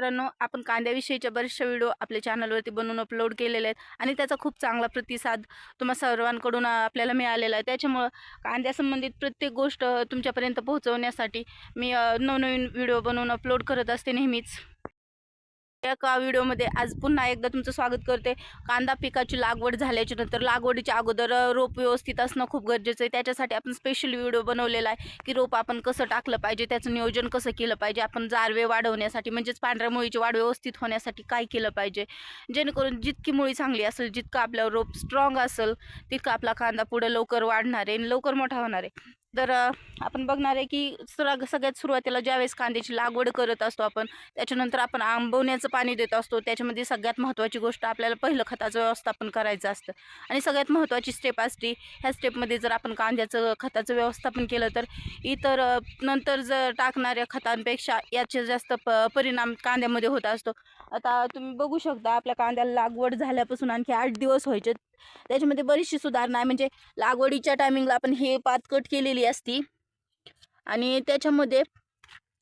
मित्रांनो आपण कांद्याविषयीच्या बऱ्याचशा व्हिडिओ आपल्या चॅनलवरती बनवून अपलोड केलेले आहेत आणि त्याचा खूप चांगला प्रतिसाद तुम्हा सर्वांकडून आपल्याला मिळालेला आहे. त्याच्यामुळं कांद्यासंबंधित प्रत्येक गोष्ट तुमच्यापर्यंत पोहोचवण्यासाठी मी नवनवीन व्हिडिओ बनवून अपलोड करत असते नेहमीच. एका व्हिडिओमध्ये आज पुन्हा एकदा तुमचं स्वागत करते. कांदा पिकाची लागवड झाल्याच्यानंतर लागवडीच्या अगोदर रोप व्यवस्थित असणं खूप गरजेचं आहे. त्याच्यासाठी आपण स्पेशल व्हिडिओ बनवलेला आहे की रोप आपण कसं टाकलं पाहिजे त्याचं नियोजन कसं केलं पाहिजे आपण जारवे वाढवण्यासाठी म्हणजेच पांढऱ्या मुळीची वाढ व्यवस्थित होण्यासाठी काय केलं पाहिजे. जेणेकरून जितकी मुळी चांगली असेल जितकं आपलं रोप स्ट्रॉंग असेल तितका आपला कांदा पुढं लवकर वाढणार आहे आणि लवकर मोठा होणार आहे. तर आपण बघणार आहे की सग सगळ्यात सुरुवातीला ज्यावेळेस कांद्याची लागवड करत असतो आपण त्याच्यानंतर आपण आंबवण्याचं पाणी देत असतो. त्याच्यामध्ये सगळ्यात महत्त्वाची गोष्ट आपल्याला पहिलं खताचं व्यवस्थापन करायचं असतं. आणि सगळ्यात महत्त्वाची स्टेप असते ह्या स्टेपमध्ये जर आपण कांद्याचं खताचं व्यवस्थापन केलं तर इतर नंतर जर टाकणाऱ्या खतांपेक्षा याचे जास्त प परिणाम कांद्यामध्ये होत असतो. आता तुम्ही बघू शकता आपल्या कांद्याला लागवड झाल्यापासून आणखी आठ दिवस व्हायचे त्याच्यामध्ये बरीचशी सुधारणा आहे. म्हणजे लागवडीच्या टायमिंगला आपण हे पात कट केलेली असती. आणि त्याच्यामध्ये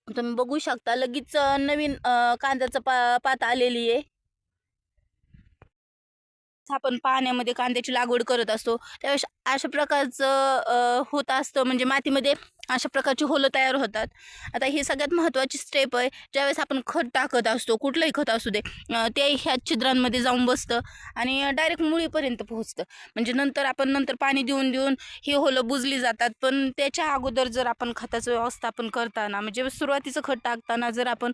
तुम्ही बघू शकता लगेच नवीन कांद्याचं पा पात आलेली आहे. आपण पाण्यामध्ये कांद्याची लागवड करत असतो. त्यावेळेस अशा प्रकारचं होत असतं. म्हणजे मातीमध्ये अशा प्रकारची होलं तयार होतात. आता ही सगळ्यात महत्त्वाची स्टेप आहे. ज्यावेळेस आपण खत टाकत असतो कुठलंही खत असू दे ते ह्या छिद्रांमध्ये जाऊन बसतं आणि डायरेक्ट मुळीपर्यंत पोहोचतं. म्हणजे नंतर आपण नंतर पाणी देऊन देऊन ही होलं बुजली जातात. पण त्याच्या अगोदर जर आपण खताचं व्यवस्थापन करताना म्हणजे सुरुवातीचं खत टाकताना जर आपण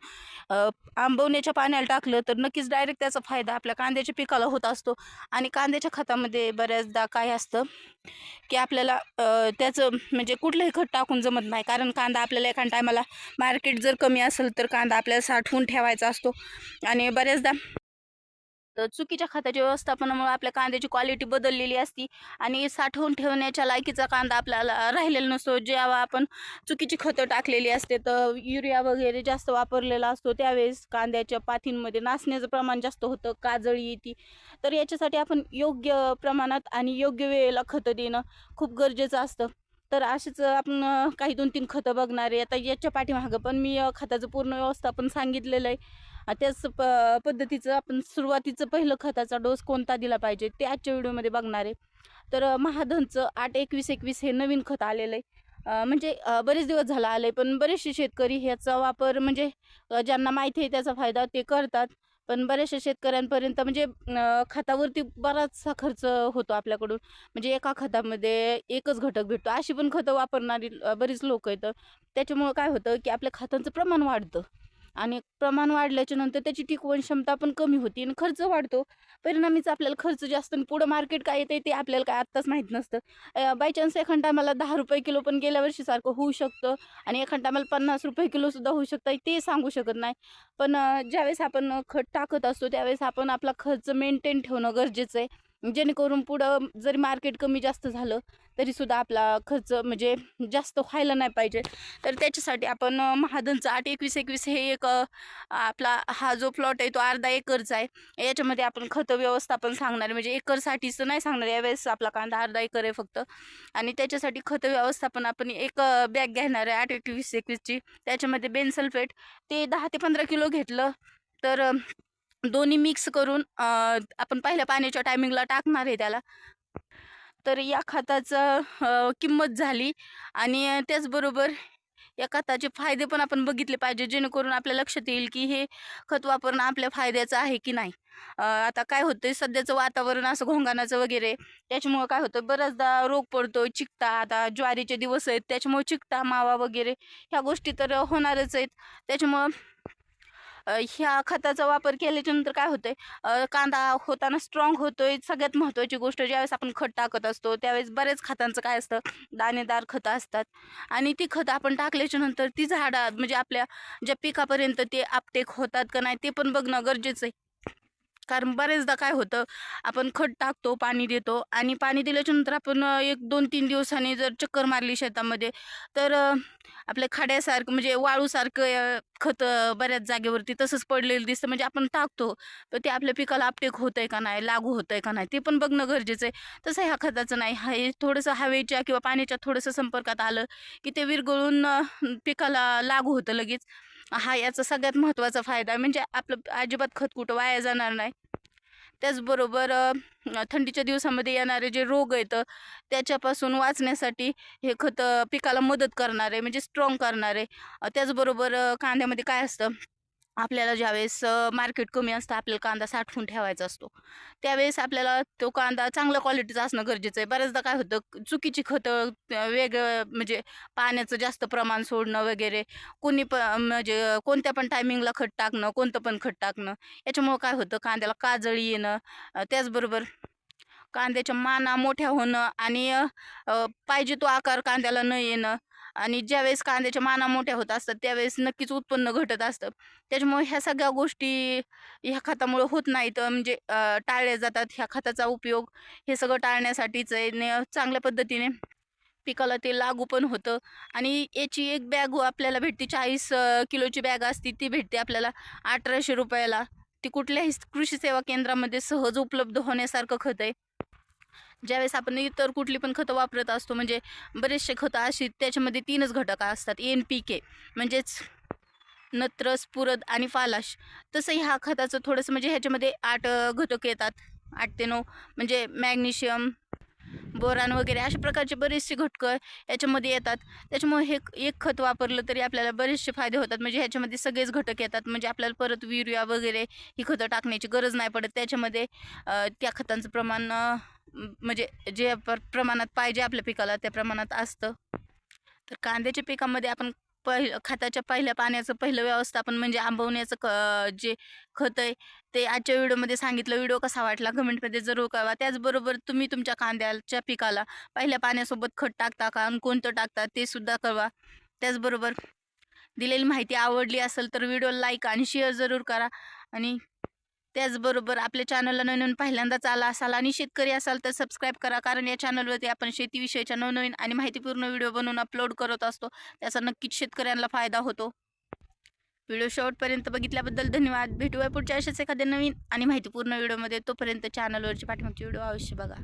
आंबवण्याच्या पाण्याला टाकलं तर नक्कीच डायरेक्ट त्याचा फायदा आपल्या कांद्याच्या पिकाला होत असतो. आणि कांद्याच्या खतामध्ये बऱ्याचदा काय असतं की आपल्याला त्याचं म्हणजे कुठलंही खत टाकून जमत नाही. कारण कांदा आपल्याला एखाद्या टायमाला मार्केट जर कमी असेल तर कांदा आपल्याला साठवून ठेवायचा असतो. आणि बऱ्याचदा तर चुकीच्या खताच्या व्यवस्थापनामुळे आपल्या कांद्याची क्वालिटी बदललेली असती आणि साठवून ठेवण्याच्या लायकीचा कांदा आपल्याला राहिलेला नसतो. जेव्हा आपण चुकीची खतं टाकलेली असते तर युरिया वगैरे जास्त वापरलेला असतो. त्यावेळेस कांद्याच्या पाथींमध्ये नाचण्याचं प्रमाण जास्त होतं काजळी येते. तर याच्यासाठी आपण योग्य प्रमाणात आणि योग्य वेळेला खतं देणं खूप गरजेचं असतं. तर असेच आपण काही दोन तीन खतं बघणार आहे. आता याच्या पाठीमागं पण मी खताचं पूर्ण व्यवस्थापन सांगितलेलं आहे. त्याच प पद्धतीचं आपण सुरुवातीचं पहिलं खताचा डोस कोणता दिला पाहिजे ते आजच्या व्हिडिओमध्ये बघणार आहे. तर महाधनचं आठ एकवीस एकवीस हे नवीन खत आलेलं आहे म्हणजे बरेच दिवस झाला आले पण बरेचसे शेतकरी ह्याचा वापर म्हणजे ज्यांना माहिती आहे त्याचा फायदा ते करतात पण बऱ्याचशा शेतकऱ्यांपर्यंत म्हणजे खतावरती बराचसा खर्च होतो आपल्याकडून. म्हणजे एका खतामध्ये एकच घटक भेटतो अशी पण खतं वापरणारी बरीच लोक आहेत. त्याच्यामुळं काय होतं की आपल्या खतांचं प्रमाण वाढतं. आणि प्रमाण वाढल्याच्या नंतर त्याची टिकवण क्षमता पण कमी होती आणि खर्च वाढतो. परिणामीच आपल्याला खर्च जास्त आणि पुढं मार्केट काय येते ते आपल्याला काय आत्ताच माहीत नसतं. बाय चान्स एखाद टायमाला दहा रुपये किलो पण गेल्या वर्षीसारखं होऊ शकतं आणि एखाद टायमाला पन्नास रुपये किलोसुद्धा होऊ शकतं ते सांगू शकत नाही. पण ज्यावेळेस आपण खत टाकत असतो त्यावेळेस आपण आपला खर्च मेंटेन ठेवणं गरजेचं आहे. जेणेकरून पुढं जरी मार्केट कमी जास्त झालं तरीसुद्धा आपला खर्च म्हणजे जास्त व्हायला नाही पाहिजे. तर त्याच्यासाठी आपण अ, महादनचं आठ एकवीस एकवीस हे एक आपला हा जो प्लॉट आहे तो अर्धा एकरचा आहे. याच्यामध्ये आपण खतं व्यवस्थापन सांगणार आहे. म्हणजे एकरसाठीच नाही सांगणार यावेळेस आपला कांदा अर्धा एकर आहे फक्त. आणि त्याच्यासाठी खतं व्यवस्थापन आपण एक बॅग घेणार आहे आठ एकवीस एकवीसची. त्याच्यामध्ये बेनसल्फेट ते दहा ते पंधरा किलो घेतलं तर दोन्ही मिक्स करून आपण पहिल्या पाण्याच्या टायमिंगला टाकणार आहे त्याला. तर या खताचं किंमत झाली आणि त्याचबरोबर या खताचे फायदे पण आपण बघितले पाहिजे जेणेकरून आपल्या लक्षात येईल की हे खत वापरणं आपल्या फायद्याचं आहे की नाही. आता काय होतं सध्याचं वातावरण असं घोंगानाचं वगैरे त्याच्यामुळं काय होतं बऱ्याचदा रोग पडतो चिकटा आता ज्वारीचे दिवस आहेत त्याच्यामुळे चिकटा मावा वगैरे ह्या गोष्टी तर होणारच आहेत. त्याच्यामुळं ह्या खताचा वापर केल्याच्यानंतर काय होतंय? कांदा होताना स्ट्रॉंग होतोय. सगळ्यात महत्त्वाची गोष्ट ज्यावेळेस आपण खत टाकत असतो त्यावेळेस बरेच खतांचं काय असतं? दाणेदार खतं असतात. आणि ती खतं आपण टाकल्याच्या नंतर ती झाडं म्हणजे आपल्या ज्या पिकापर्यंत ते आपटेक होतात का नाही ते पण बघणं गरजेचं आहे. कारण बरेचदा काय होतं आपण खत टाकतो पाणी देतो आणि पाणी दिल्याच्या नंतर आपण एक दोन तीन दिवसांनी जर चक्कर मारली शेतामध्ये तर आपल्या खड्यासारखं म्हणजे वाळूसारखं खत बऱ्याच जागेवरती तसंच पडलेलं दिसतं. म्हणजे आपण टाकतो तर ते आपल्या पिकाला आपटेक होतं आहे का नाही लागू होतं आहे का नाही ते पण बघणं गरजेचं आहे. तसं ह्या खताचं नाही. हा हे थोडंसं हवेच्या किंवा पाण्याच्या थोडंसं संपर्कात आलं की ते विरघळून पिकाला लागू होतं लगेच. हा याचा सगळ्यात महत्त्वाचा फायदा म्हणजे आपलं अजिबात खत कुठं वाया जाणार नाही. त्याचबरोबर थंडीच्या दिवसामध्ये येणारे जे रोग आहेत त्याच्यापासून वाचण्यासाठी हे खत पिकाला मदत करणार आहे म्हणजे स्ट्रॉंग करणार. आहे त्याचबरोबर कांद्यामध्ये काय असतं? आपल्याला ज्यावेळेस मार्केट कमी असतं आपल्याला कांदा साठवून ठेवायचा असतो. त्यावेळेस आपल्याला तो कांदा चांगल्या क्वालिटीचा असणं गरजेचं आहे. बऱ्याचदा काय होतं चुकीची खतं वेगळं म्हणजे पाण्याचं जास्त प्रमाण सोडणं वगैरे कोणी पण म्हणजे कोणत्या पण टायमिंगला खत टाकणं कोणतं पण खत टाकणं याच्यामुळं काय होतं कांद्याला काजळी येणं त्याचबरोबर कांद्याच्या माना मोठ्या होणं आणि पाहिजे तो आकार कांद्याला न येणं आणि ज्यावेळेस कांद्याच्या माना मोठ्या होत असतात त्यावेळेस नक्कीच उत्पन्न घटत असतं. त्याच्यामुळे ह्या सगळ्या गोष्टी ह्या खतामुळे होत नाहीत. म्हणजे टाळल्या जातात. ह्या खताचा उपयोग हे सगळं टाळण्यासाठीच आहे. चांगल्या पद्धतीने पिकाला ते लागू पण होतं. आणि याची एक बॅग आपल्याला भेटते. चाळीस किलोची बॅग असते ती भेटते आपल्याला अठराशे रुपयाला. ती कुठल्याही कृषी सेवा केंद्रामध्ये सहज उपलब्ध होण्यासारखं खत आहे. ज्यावेळेस आपण इतर कुठली पण खतं वापरत असतो म्हणजे बरेचसे खतं अशी त्याच्यामध्ये तीनच घटक असतात एन पी के म्हणजेच नत्र स्फुरद आणि फालाश. तसं ह्या खताचं थोडंसं म्हणजे ह्याच्यामध्ये आठ घटक येतात. आठ ते नऊ म्हणजे मॅग्नेशियम बोरान वगैरे अशा प्रकारचे बरेचसे घटकं याच्यामध्ये येतात. त्याच्यामुळे हे एक खत वापरलं तरी आपल्याला बरेचसे फायदे होतात. म्हणजे ह्याच्यामध्ये सगळेच घटक येतात. म्हणजे आपल्याला परत युरिया वगैरे ही खतं टाकण्याची गरज नाही पडत. त्याच्यामध्ये त्या खतांचं प्रमाण म्हणजे जे प्रमाणात पाहिजे आपल्या पिकाला त्या प्रमाणात असतं. तर कांद्याच्या पिकामध्ये आपण पहि खताच्या पहिल्या पाण्याचं पहिलं व्यवस्थापन म्हणजे आंबवण्याचं क जे खत आहे ते आजच्या व्हिडिओमध्ये सांगितलं. व्हिडिओ कसा वाटला कमेंटमध्ये जरूर कळवा. त्याचबरोबर तुम्ही तुमच्या कांद्याच्या पिकाला पहिल्या पाण्यासोबत खत टाकता का आणि कोणतं टाकता ते सुद्धा कळवा. त्याचबरोबर दिलेली माहिती आवडली असेल तर व्हिडिओ लाईक आणि शेअर जरूर करा. आणि त्याचबरोबर आपल्या चॅनलला नवीन पहिल्यांदाच आला असाल आणि शेतकरी असाल तर सबस्क्राईब करा. कारण या चॅनलवरती आपण शेतीविषयीच्या नवनवीन आणि माहितीपूर्ण व्हिडिओ बनवून अपलोड करत असतो. त्याचा नक्कीच शेतकऱ्यांना फायदा होतो. व्हिडिओ शेवटपर्यंत बघितल्याबद्दल धन्यवाद. भेटूया पुढच्या अशाच एखाद्या नवीन आणि माहितीपूर्ण व्हिडिओमध्ये तोपर्यंत चॅनलवरची पाठीमागची व्हिडिओ अवश्य बघा.